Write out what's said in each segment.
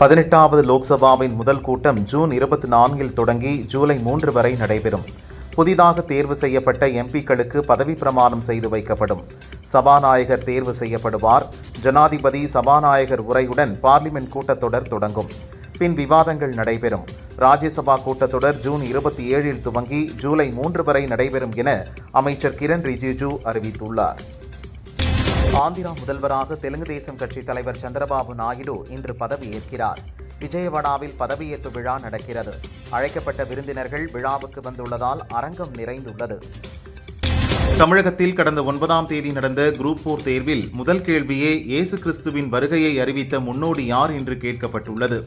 பதினெட்டாவது லோக்சபாவின் முதல் கூட்டம் ஜூன் இருபத்தி நான்கில் தொடங்கி ஜூலை மூன்று வரை நடைபெறும். புதிதாக தேர்வு செய்யப்பட்ட எம்பிக்களுக்கு பதவி பிரமாணம் செய்து வைக்கப்படும். சபாநாயகர் தேர்வு செய்யப்படுவார். ஜனாதிபதி சபாநாயகர் உரையுடன் பார்லிமென்ட் கூட்டத்தொடர் தொடங்கும். பின் விவாதங்கள் நடைபெறும். ராஜ்யசபா கூட்டத்தொடர் ஜூன் இருபத்தி ஏழில் துவங்கி ஜூலை மூன்று வரை நடைபெறும் என அமைச்சர் கிரண் ரிஜிஜு அறிவித்துள்ளார். ஆந்திரா முதல்வராக தெலுங்கு தேசம் கட்சி தலைவர் சந்திரபாபு நாயுடு இன்று பதவியேற்கிறார் விஜயவாடாவில் பதவியேற்பு விழா நடக்கிறது. அழைக்கப்பட்ட விருந்தினர்கள் விழாவுக்கு வந்துள்ளதால் அரங்கம் நிறைந்துள்ளது. தமிழகத்தில் கடந்த ஒன்பதாம் தேதி நடந்த குரூப் போர் தேர்வில் முதல் கேள்வியே இயேசு கிறிஸ்துவின் வருகையை அறிவித்த முன்னோடி யார் என்று கேட்கப்பட்டுள்ளது.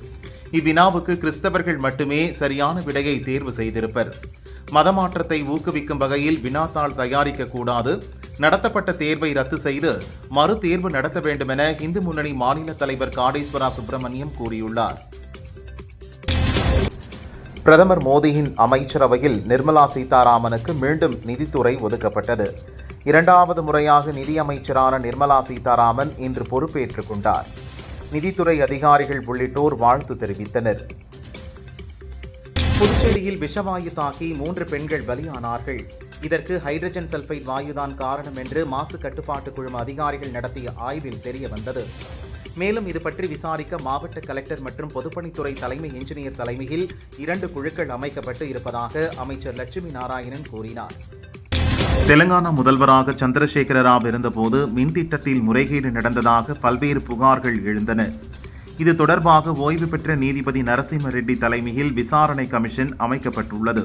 இவ்வினாவுக்கு கிறிஸ்தவர்கள் மட்டுமே சரியான விடையை தேர்வு செய்திருப்பர். மதமாற்றத்தை ஊக்குவிக்கும் வகையில் வினாத்தாள் தயாரிக்கக்கூடாது நடத்தப்பட்ட தேர்வை ரத்து செய்து மறு தேர்வு நடத்த வேண்டுமென இந்து முன்னணி மாநில தலைவர் காடேஸ்வரா சுப்பிரமணியம் கூறியுள்ளார். பிரதமர் மோடியின் அமைச்சரவையில் நிர்மலா சீதாராமனுக்கு மீண்டும் நிதித்துறை ஒதுக்கப்பட்டது. இரண்டாவது முறையாக நிதியமைச்சரான நிர்மலா சீதாராமன் இன்று பொறுப்பேற்றுக் கொண்டார். நிதித்துறை அதிகாரிகள் உள்ளிட்டோர் வாழ்த்து தெரிவித்தனர். புதுச்சேரியில் விஷவாயு தாக்கி மூன்று பெண்கள் பலியானார்கள். இதற்கு ஹைட்ரஜன் சல்பைட் வாயுதான் காரணம் என்று மாசு கட்டுப்பாட்டு குழும அதிகாரிகள் நடத்திய ஆய்வில் தெரிய வந்தது. மேலும் இது பற்றி விசாரிக்க மாவட்ட கலெக்டர் மற்றும் பொதுப்பணித்துறை தலைமை என்ஜினியர் தலைமையில் இரண்டு குழுக்கள் அமைக்கப்பட்டு இருப்பதாக அமைச்சர் லட்சுமி நாராயணன் கூறினார். தெலங்கானா முதல்வராக சந்திரசேகர ராவ் இருந்தபோது மின் திட்டத்தில் முறைகேடு நடந்ததாக பல்வேறு புகார்கள் எழுந்தன. இது தொடர்பாக ஓய்வு பெற்ற நீதிபதி நரசிம்ம ரெட்டி தலைமையில் விசாரணை கமிஷன் அமைக்கப்பட்டுள்ளது.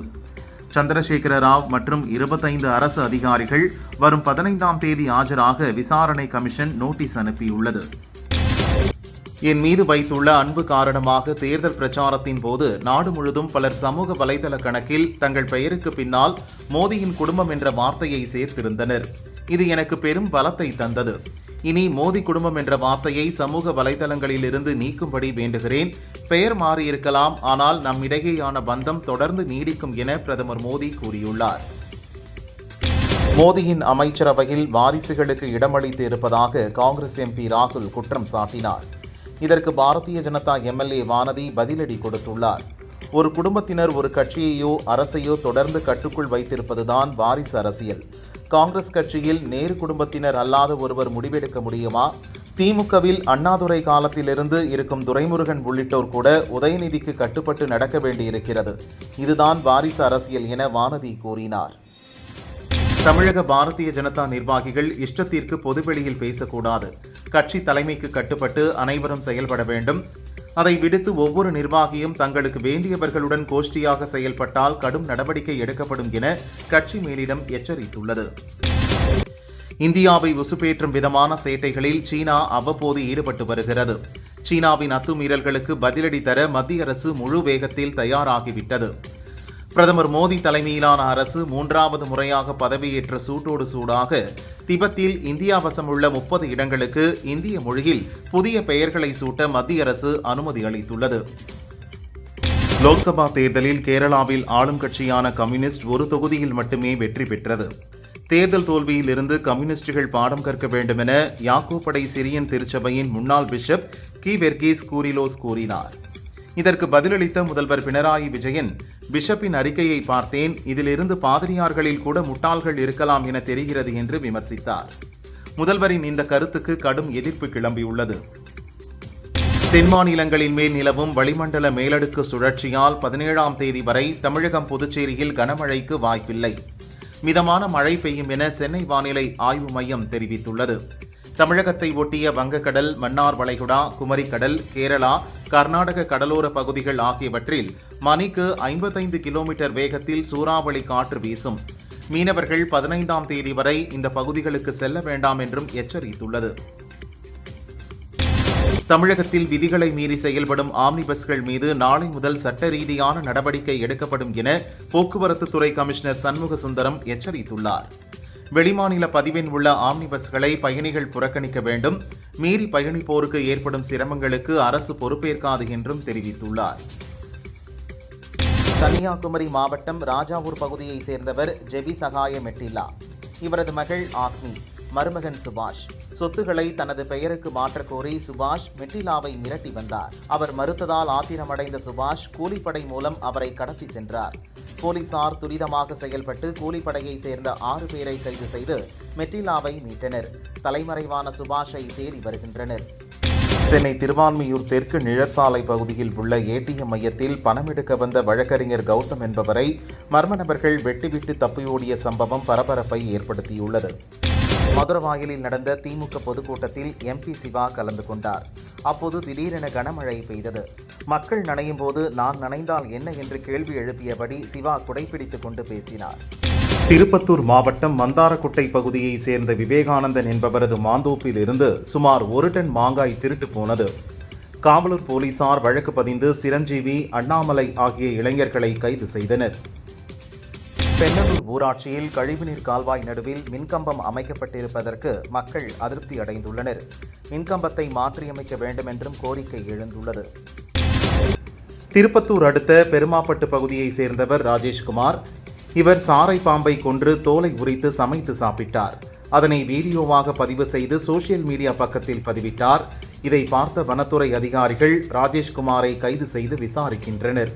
சந்திரசேகர ராவ் மற்றும் இருபத்தைந்து அரசு அதிகாரிகள் வரும் பதினைந்தாம் தேதி ஆஜராக விசாரணை கமிஷன் நோட்டீஸ் அனுப்பியுள்ளது. என் மீது வைத்துள்ள அன்பு காரணமாக தேர்தல் பிரச்சாரத்தின் போது நாடு முழுதும் பலர் சமூக வலைதள கணக்கில் தங்கள் பெயருக்கு பின்னால் மோடியின் குடும்பம் என்ற வார்த்தையை சேர்த்திருந்தனர். இது எனக்கு பெரும் பலத்தை தந்தது. இனி மோடி குடும்பம் என்ற வார்த்தையை சமூக வலைதளங்களில் இருந்து நீக்கும்படி வேண்டுகிறேன். பெயர் மாறியிருக்கலாம் ஆனால் நம்மிடையேயான பந்தம் தொடர்ந்து நீடிக்கும் என பிரதமர் மோடி கூறியுள்ளார். மோடியின் அமைச்சரவையில் வாரிசுகளுக்கு இடமளித்து இருப்பதாக காங்கிரஸ் எம்பி ராகுல் குற்றம் சாட்டினார். இதற்கு பாரதிய ஜனதா எம்எல்ஏ வானதி பதிலடி கொடுத்துள்ளார். ஒரு குடும்பத்தினர் ஒரு கட்சியையோ அரசையோ தொடர்ந்து கட்டுக்குள் வைத்திருப்பதுதான் வாரிசு அரசியல். காங்கிரஸ் கட்சியில் நேரு குடும்பத்தினர் அல்லாத ஒருவர் முடிவெடுக்க முடியுமா? திமுகவில் அண்ணாதுரை காலத்திலிருந்து இருக்கும் துரைமுருகன் உள்ளிட்டோர் கூட உதயநிதிக்கு கட்டுப்பட்டு நடக்க வேண்டியிருக்கிறது. இதுதான் வாரிசு அரசியல் என வானதி கூறினார். தமிழக பாரதிய ஜனதா நிர்வாகிகள் இஷ்டத்திற்கு பொதுவெளியில் பேசக்கூடாது. கட்சி தலைமைக்கு கட்டுப்பட்டு அனைவரும் செயல்பட வேண்டும். அதை விடுத்து ஒவ்வொரு நிர்வாகியும் தங்களுக்கு வேண்டியவர்களுடன் கோஷ்டியாக செயல்பட்டால் கடும் நடவடிக்கை எடுக்கப்படும் என கட்சி மேலிடம் எச்சரித்துள்ளது. இந்தியாவை உசுப்பேற்றும் விதமான சேட்டைகளில் சீனா அவ்வப்போது ஈடுபட்டு வருகிறது. சீனாவின் அத்துமீறல்களுக்கு பதிலடி தர மத்திய அரசு முழு வேகத்தில் தயாராகிவிட்டது. பிரதமர் மோடி தலைமையிலான அரசு மூன்றாவது முறையாக பதவியேற்ற சூட்டோடு சூடாக திபெத்தில் இந்தியா வசமுள்ள முப்பது இடங்களுக்கு இந்திய மொழியில் புதிய பெயர்களை சூட்ட மத்திய அரசு அனுமதி அளித்துள்ளது. லோக்சபா தேர்தலில் கேரளாவில் ஆளும் கட்சியான கம்யூனிஸ்ட் ஒரு தொகுதியில் மட்டுமே வெற்றி பெற்றது. தேர்தல் தோல்வியில் இருந்து கம்யூனிஸ்டுகள் பாடம் கற்க வேண்டும் என யாக்கோப்படை சிரியன் திருச்சபையின் முன்னாள் பிஷப் கி. வெர்கீஸ் கூரிலோஸ் கூறினார். இதற்கு பதிலளித்த முதல்வர் பினராயி விஜயன் பிஷப்பின் அறிக்கையை பார்த்தேன். இதிலிருந்து பாதிரியார்களில் கூட முட்டாள்கள் இருக்கலாம் என தெரிகிறது என்று விமர்சித்தார். முதல்வரின் இந்த கருத்துக்கு கடும் எதிர்ப்பு கிளம்பியுள்ளது. தென் மாநிலங்களின் மேல் நிலவும் வளிமண்டல மேலடுக்கு சுழற்சியால் பதினேழாம் தேதி வரை தமிழகம் புதுச்சேரியில் கனமழைக்கு வாய்ப்பில்லை. மிதமான மழை பெய்யும் என சென்னை வானிலை ஆய்வு மையம் தெரிவித்துள்ளது. தமிழகத்தை ஒட்டிய வங்கக்கடல் மன்னார் வளைகுடா குமரிக்கடல் கேரளா கர்நாடக கடலோர பகுதிகள் ஆகியவற்றில் மணிக்கு ஐம்பத்தைந்து கிலோமீட்டர் வேகத்தில் சூறாவளி காற்று வீசும். மீனவர்கள் பதினைந்தாம் தேதி வரை இந்த பகுதிகளுக்கு செல்ல வேண்டாம் என்றும் எச்சரித்துள்ளது. தமிழகத்தில் விதிகளை மீறி செயல்படும் ஆம்னி பஸ்கள் மீது நாளை முதல் சட்ட ரீதியான நடவடிக்கை எடுக்கப்படும் என போக்குவரத்துத்துறை கமிஷனர் சண்முக சுந்தரம் எச்சரித்துள்ளார். வெளிமாநில பதிவெண் உள்ள ஆம்னி பஸ்களை பயணிகள் புறக்கணிக்க வேண்டும். மீறி பயணிப்போருக்கு ஏற்படும் சிரமங்களுக்கு அரசு பொறுப்பேற்காது என்றும் தெரிவித்துள்ளார். கன்னியாகுமரி மாவட்டம் ராஜாவூர் பகுதியைச் சேர்ந்தவர் ஜெபி சகாய மெட்டில்லா. இவரது மகள் ஆஸ்மி. மருமகன் சுபாஷ். சொத்துக்களை தனது பெயருக்கு மாற்றக் கோரி சுபாஷ் மெட்டிலாவை மிரட்டி வந்தார். அவர் மறுத்ததால் ஆத்திரமடைந்த சுபாஷ் கூலிப்படை மூலம் அவரை கடத்தி சென்றார். போலீசார் துரிதமாக செயல்பட்டு கூலிப்படையை சேர்ந்த ஆறு பேரை கைது செய்து மெட்டிலாவை மீட்டனர். தலைமறைவான சுபாஷை தேடி வருகின்றனர். சென்னை திருவான்மியூர் தெற்கு நிழற்சாலை பகுதியில் உள்ள ஏடிஎம் மையத்தில் பணம் எடுக்க வந்த வழக்கறிஞர் கௌதம் என்பவரை மர்ம நபர்கள் வெட்டிவிட்டு தப்பியோடிய சம்பவம் பரபரப்பை ஏற்படுத்தியுள்ளது. மதுரவாயிலில் நடந்த திமுக பொதுக்கூட்டத்தில் எம்பி சிவா கலந்து கொண்டார். அப்போது திடீரென கனமழை பெய்தது. மக்கள் நனையும் போது நான் நனைந்தால் என்ன என்று கேள்வி எழுப்பியபடி சிவா குடைப்பிடித்துக் கொண்டு பேசினார். திருப்பத்தூர் மாவட்டம் மந்தாரக்குட்டை பகுதியை சேர்ந்த விவேகானந்தன் என்பவரது மாந்தோப்பில் இருந்து சுமார் ஒரு டன் மாங்காய் திருட்டு போனது. காவலூர் போலீசார் வழக்கு பதிந்து சிரஞ்சீவி அண்ணாமலை ஆகிய இளைஞர்களை கைது செய்தனர். பெண்ணலூர் ஊராட்சியில் கழிவுநீர் கால்வாய் நடுவில் மின்கம்பம் அமைக்கப்பட்டிருப்பதற்கு மக்கள் அதிருப்தி அடைந்துள்ளனர். மின்கம்பத்தை மாற்றியமைக்க வேண்டும் என்றும் கோரிக்கை எழுந்துள்ளது. திருப்பத்தூர் அடுத்த பெருமாப்பட்டு பகுதியை சேர்ந்தவர் ராஜேஷ்குமார். இவர் சாரை பாம்பை கொன்று தோலை உரித்து சமைத்து சாப்பிட்டார். அதனை வீடியோவாக பதிவு செய்து சோஷியல் மீடியா பக்கத்தில் பதிவிட்டார். இதை பார்த்த வனத்துறை அதிகாரிகள் ராஜேஷ்குமாரை கைது செய்து விசாரிக்கின்றனர்.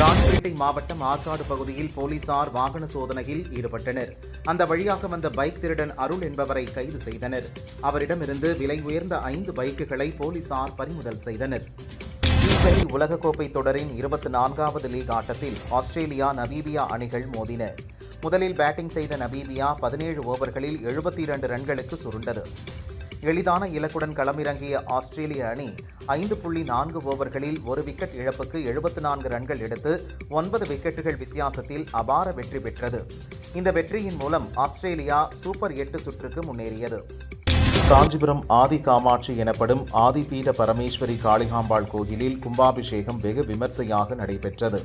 ராணிப்பேட்டை மாவட்டம் ஆற்காடு பகுதியில் போலீசார் வாகன சோதனையில் ஈடுபட்டனர். அந்த வழியாக வந்த பைக் திருடன் அருள் என்பவரை கைது செய்தனர். அவரிடமிருந்து விலை உயர்ந்த ஐந்து பைக்குகளை போலீசார் பறிமுதல் செய்தனர். டி உலகக்கோப்பை தொடரின் இருபத்தி நான்காவது லீக் ஆட்டத்தில் ஆஸ்திரேலியா நமீபியா அணிகள் மோதின. முதலில் பேட்டிங் செய்த நமீபியா பதினேழு ஓவர்களில் எழுபத்தி இரண்டு ரன்களுக்கு சுருண்டது. எளிதான இலக்குடன் களமிறங்கிய ஆஸ்திரேலிய அணி ஐந்து புள்ளி நான்கு ஓவர்களில் ஒரு விக்கெட் இழப்புக்கு எழுபத்து நான்கு ரன்கள் எடுத்து ஒன்பது விக்கெட்டுகள் வித்தியாசத்தில் அபார வெற்றி பெற்றது. இந்த வெற்றியின் மூலம் ஆஸ்திரேலியா சூப்பர் எட்டு சுற்றுக்கு முன்னேறியது. காஞ்சிபுரம் ஆதி காமாட்சி எனப்படும் ஆதிபீட பரமேஸ்வரி காளிகாம்பாள் கோயிலில் கும்பாபிஷேகம் வெகு விமர்சையாக நடைபெற்றது.